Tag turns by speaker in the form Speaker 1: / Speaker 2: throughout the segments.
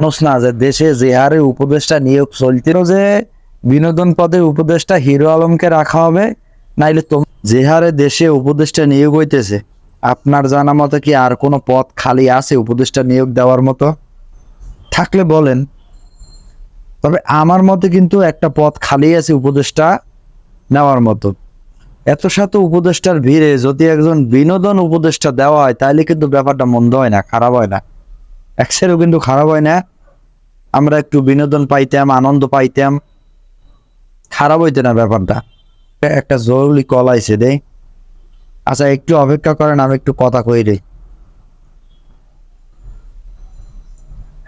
Speaker 1: মানুষ না যে দেশে যে হারে উপদেষ্টা নিয়োগ চলছিল যে বিনোদন পদে উপদেষ্টা হিরো আলমকে রাখা হবে, নাইলে তো যে হারে দেশে উপদেষ্টা নিয়োগ হইতেছে, আপনার জানা মতো কি আর কোনো পদ খালি আছে উপদেষ্টা নিয়োগ দেওয়ার মতো? থাকলে বলেন। তবে আমার মতে কিন্তু একটা পথ খালি আছে উপদেষ্টা নেওয়ার মতো। এত সাথে উপদেষ্টার ভিড়ে যদি একজন বিনোদন উপদেষ্টা দেওয়া হয় তাহলে কিন্তু ব্যাপারটা মন্দ হয় না, খারাপ হয় না। একসেরও কিন্তু খারাপ হয় না। আমরা একটু বিনোদন পাইতাম, আনন্দ পাইতাম। খারাপ হইতে না ব্যাপারটা। একটা জরুরি কল আইছে দে আচ্ছা একটু অপেক্ষা করেন, আমি একটু কথা কই রে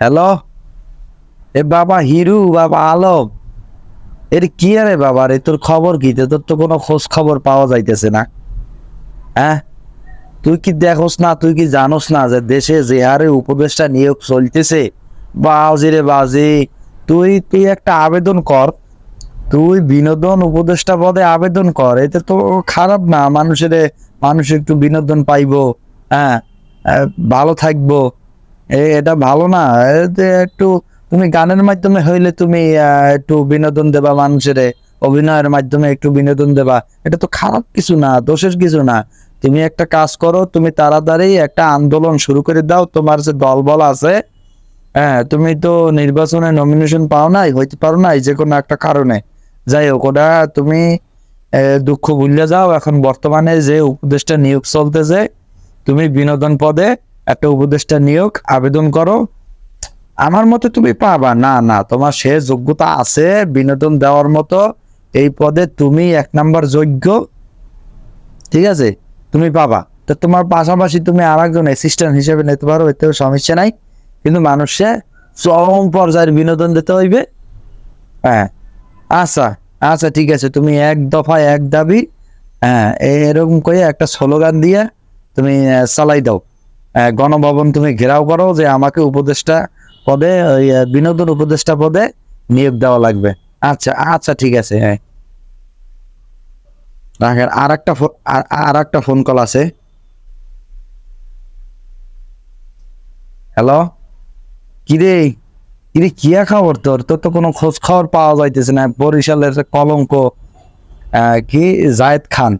Speaker 1: হ্যালো? এ বাবা হিরু, বাবা আলম। এর কি আরে বাবা রে, তোর খবর কি? তোর তো কোনো খোঁজ খবর পাওয়া যাইতেছে না। হ্যাঁ? তুই কি দেখোস না, তুই কি জানোস না যে দেশে যে হারে উপদেষ্টা নিয়োগ চলতেছে? বাজি রে বাজি। তুই তুই একটা আবেদন কর। তুই বিনোদন উপদেষ্টা পদে আবেদন কর। এতে তো খারাপ না, মানুষের, মানুষ একটু বিনোদন পাইবো। হ্যাঁ ভালো থাকব। এটা ভালো না। একটু তুমি গানের মাধ্যমে হইলে তুমি একটু বিনোদন দেবা মানুষের। অভিনয়ের মাধ্যমে একটু বিনোদন দেবা। এটা তো খারাপ কিছু না, দোষের কিছু না। তুমি একটা কাজ করো, তুমি তাড়াতাড়ি একটা আন্দোলন শুরু করে দাও। তোমার যে দলবল আছে হ্যাঁ তুমি তো নির্বাচনে নমিনেশন পাও নাই, হইতে পারো নাই যে কোনো একটা কারণে। যাই হোক ওটা তুমি দুঃখ ভুলে যাও। এখন বর্তমানে যে উপদেষ্টা নিয়োগ চলতেছে, তুমি বিনোদন পদে একটা উপদেষ্টা নিয়োগ আবেদন করো। আমার মতে তুমি পাবা। না না, তোমার সে যোগ্যতা আছে, বিনোদন দেওয়ার মতো। এই পদে তুমি এক নাম্বার যোগ্য। ঠিক আছে? তুমি পাবা। তো তোমার পাশাপাশি তুমি আর একজন অ্যাসিস্ট্যান্ট হিসেবে নিতে পারো, এতেও সমস্যা নাই। কিন্তু মানুষে চরম পর্যায়ের বিনোদন দিতে হইবে। হ্যাঁ। আচ্ছা আচ্ছা ঠিক আছে। তুমি এক দফা এক দাবি হ্যাঁ এরকম করে একটা স্লোগান দিয়ে তুমি চালাই দাও। গণভবন তুমি ঘেরাও করো যে আমাকে উপদেষ্টা পদে, ওই বিনোদন উপদেষ্টা পদে নিয়োগ দেওয়া লাগবে। আচ্ছা আচ্ছা ঠিক আছে হ্যাঁ। রাখেন আর একটা আর একটা ফোন কল আছে। হ্যালো? কিরে কিরে, কিয়া খবর তোর? তোর তো কোনো খোঁজ খবর পাওয়া যাইতেছে না। বরিশালের কলঙ্ক কি? জায়েদ খান।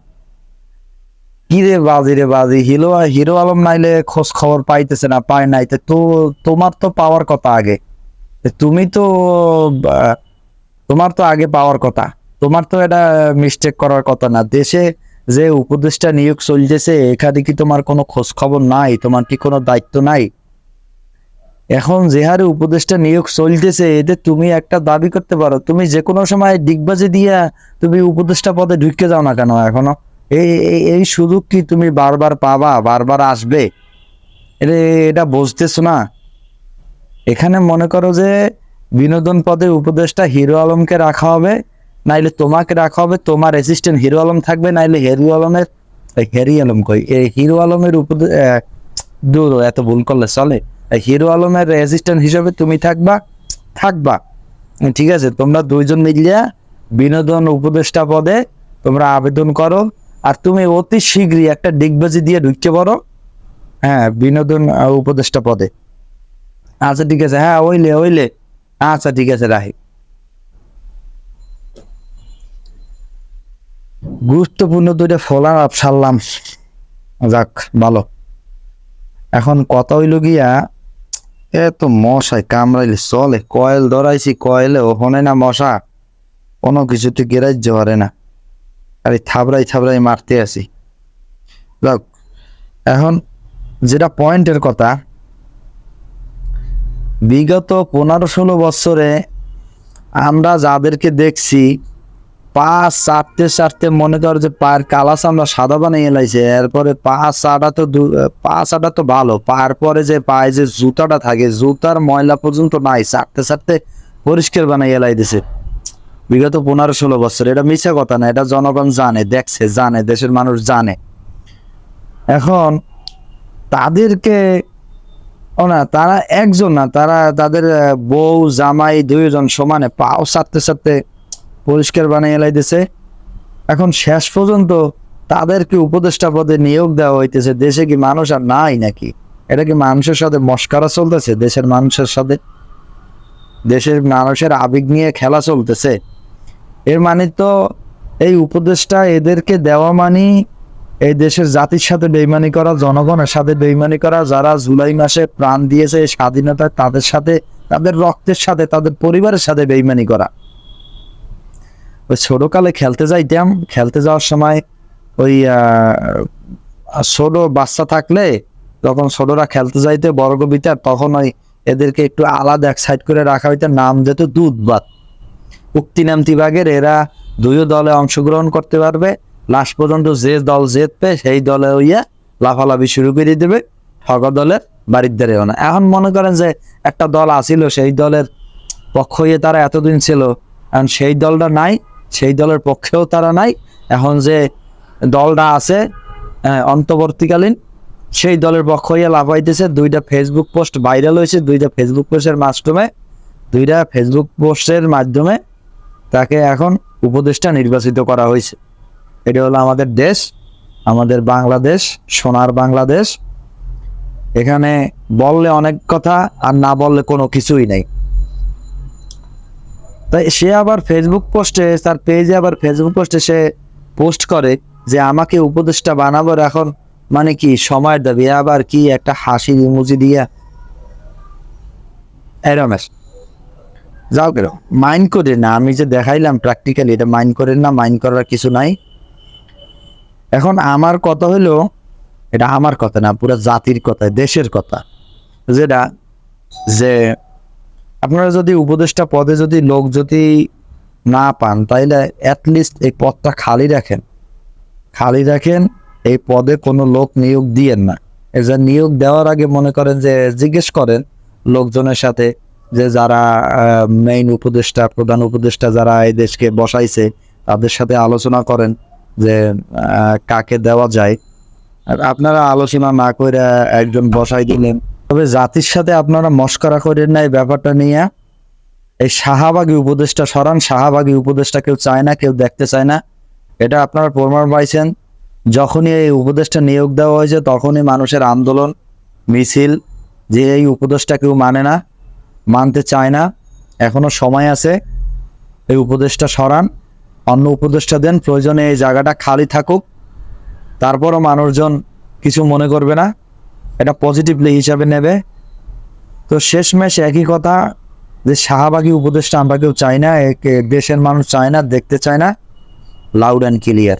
Speaker 1: কি রে বাজি রে বাজি? হিরো হিরো আলম নাইলে খোঁজ খবর পাইতেছে না, পায় নাই। তো- তোমার তো পাওয়ার কথা আগে। তুমি তো তোমার তো আগে পাওয়ার কথা। তোমার তো এটা মিস্টেক করার কথা না। দেশে যে উপদেষ্টা নিয়োগ চলতেছে, এখানে কি তোমার কোনো খোঁজ খবর নাই? তোমার কি কোনো দায়িত্ব নাই? এখন যে হারে উপদেষ্টা নিয়োগ চলতেছে, এতে তুমি একটা দাবি করতে পারো। তুমি যে কোনো সময় ডিগবাজি দিয়া তুমি উপদেষ্টা পদে ঢুকে যাও না কেন এখনও? এই, এই- সুযোগ কি তুমি বারবার পাবা, বারবার আসবে? এটা এটা বুঝতেছো না? এখানে মনে করো যে বিনোদন পদে উপদেষ্টা হিরো আলমকে রাখা হবে, নাইলে তোমাকে রাখা হবে, তোমার অ্যাসিস্ট্যান্ট হিরো আলম থাকবে, নাইলে হেরু আলমের হেরি আলম কই? হিরো আলমের উপদে দূর, এত ভুল করলে চলে। হিরো আলমের অ্যাসিস্ট্যান্ট হিসেবে তুমি থাকবা থাকবা। ঠিক আছে, তোমরা দুইজন মিলিয়া বিনোদন উপদেষ্টা পদে তোমরা আবেদন করো, আর তুমি অতি শীঘ্রই একটা ডিগবাজি দিয়ে ঢুকতে পারো হ্যাঁ বিনোদন উপদেষ্টা পদে। আচ্ছা ঠিক আছে হ্যাঁ ওইলে ওইলে। আচ্ছা ঠিক আছে, রাহি। গুরুত্বপূর্ণ দুইটা ফলার সারলাম। যাক, ভালো। এখন কথা হইল গিয়া এ তো মশাই কামড়াইলে চলে, কয়েল ধরাইছি, কয়েলে ওখানে না মশা। কোনো কিছুতে গেরাজ্য পারে না। আরে থাবড়াই থাবড়াই মারতে আসি যাক, এখন যেটা পয়েন্টের কথা, বিগত পনেরো ষোলো বছরে আমরা যাদেরকে দেখছি পা চাটতে চাটতে মনে কর যে পায়ের কালাস আমরা সাদা বানিয়ে এলাইছে এরপরে পা চাটা তো পা চাটা তো ভালো পায়ের পরে যে পায়ে যে জুতাটা থাকে, জুতার ময়লা পর্যন্ত নাই চাটতে চাটতে পরিষ্কার বানিয়ে এলাই দিছে। বিগত পনেরো ষোলো বছর, এটা মিছা কথা না, এটা জনগণ জানে, দেখছে, জানে, দেশের মানুষ জানে। এখন তাদেরকে, ও না, তারা একজন না, তারা তাদের বউ, জামাই, দুইজন সমানে পাও সারতে সারতে পরিষ্কার বানিয়ে এলাই দিছে এখন শেষ পর্যন্ত তাদেরকে উপদেষ্টা পদে নিয়োগ দেওয়া হইতেছে। দেশে কি মানুষ আর নাই নাকি? এটা কি মানুষের সাথে মস্কারা চলতেছে? দেশের মানুষের সাথে? দেশের মানুষের আবেগ নিয়ে খেলা চলতেছে? এর মানে তো এই উপদেশটা এদেরকে দেওয়া মানে এই দেশের জাতির সাথে বেইমানি করা, জনগণের সাথে বেইমানি করা, যারা জুলাই মাসে প্রাণ দিয়েছে স্বাধীনতায় তাদের সাথে, তাদের রক্তের সাথে, তাদের পরিবারের সাথে বেইমানি করা। ওই ছোটকালে খেলতে যাইতাম। খেলতে যাওয়ার সময় ওই ছোট বাচ্চা থাকলে তখন ছোটরা খেলতে যাইতে বড় কবিতার তখন ওই এদেরকে একটু আলাদা এক সাইড করে রাখা হইতো, নাম যেত দুধ ভাত উক্তি নামতি ভাগের এরা দুইও দলে অংশগ্রহণ করতে পারবে। লাস্ট পর্যন্ত যে দল জিতবে, সেই দলে হইয়া লাফালাফি শুরু করে দেবে। ঠগ দলের বাড়ির দ্বারেও না। এখন মনে করেন যে একটা দল আসিল, সেই দলের পক্ষ হয়ে তারা এতদিন ছিল, এখন সেই দলটা নাই। সেই দলের পক্ষেও তারা নাই। এখন যে দলটা আছে অন্তর্বর্তীকালীন, সেই দলের পক্ষ হইয়া লাফাইতেছে দুইটা ফেসবুক পোস্ট ভাইরাল হয়েছে, দুইটা ফেসবুক পোস্টের মাধ্যমে, দুইটা ফেসবুক পোস্টের মাধ্যমে তাকে এখন উপদেষ্টা নির্বাচিত করা হয়েছে। এটা হলো আমাদের দেশ, আমাদের বাংলাদেশ, সোনার বাংলাদেশ। এখানে বললে অনেক কথা, আর না বললে কোনো কিছুই নেই। তাই সে আবার ফেসবুক পোস্টে তার পেজে আবার ফেসবুক পোস্টে সে পোস্ট করে যে, আমাকে উপদেষ্টা বানাবার এখন মানে কি, সময়ের দাবি আবার কি একটা হাসির ইমোজি দিয়া এই রমেশ, যাও কেন মাইন্ড করে না, আমি যে দেখাইলাম প্র্যাকটিক্যালি এটা মাইন্ড করেন না মাইন্ড করার কিছু নাই। এখন আমার কথা হলো, এটা আমার কথা না, পুরো জাতির কথা, দেশের কথা। যেটা যে আপনারা যদি উপদেষ্টা পদে যদি লোক যদি না পান, তাইলে অ্যাটলিস্ট এই পদটা খালি রাখেন। খালি রাখেন, এই পদে কোনো লোক নিয়োগ দিয়েন না। যে নিয়োগ দেওয়ার আগে মনে করেন যে জিজ্ঞেস করেন লোকজনের সাথে যে যারা মেইন উপদেষ্টা, প্রধান উপদেষ্টা যারা এই দেশকে বসাইছে, তাদের সাথে আলোচনা করেন যে কাকে দেওয়া যায়। আপনারা আলোচনা না করে একজন বসাই দিলেন। তবে জাতির সাথে আপনারা মস্করা করেন না এই ব্যাপারটা নিয়ে। এই শাহাবাগী উপদেশটা সরান শাহাবাগী উপদেশটা কেউ চায় না, কেউ দেখতে চায় না। এটা আপনারা প্রমাণ পাইছেন। যখনই এই উপদেশটা নিয়োগ দেওয়া হয়েছে, তখনই মানুষের আন্দোলন, মিছিল, যে এই উপদেশটা কেউ মানে না, মানতে চায় না। এখনও সময় আছে। এই উপদেশটা সরান, অন্য উপদেশটা দেন, প্রয়োজনে এই জায়গাটা খালি থাকুক। তারপরও মানুষজন কিছু মনে করবে না। এটা পজিটিভলি হিসাবে নেবে। তো শেষ শেষমেশ একই কথা যে শাহবাগী উপদেশটা আমরা কেউ চাই না দেশের মানুষ চায় না, দেখতে চায় না। Loud and clear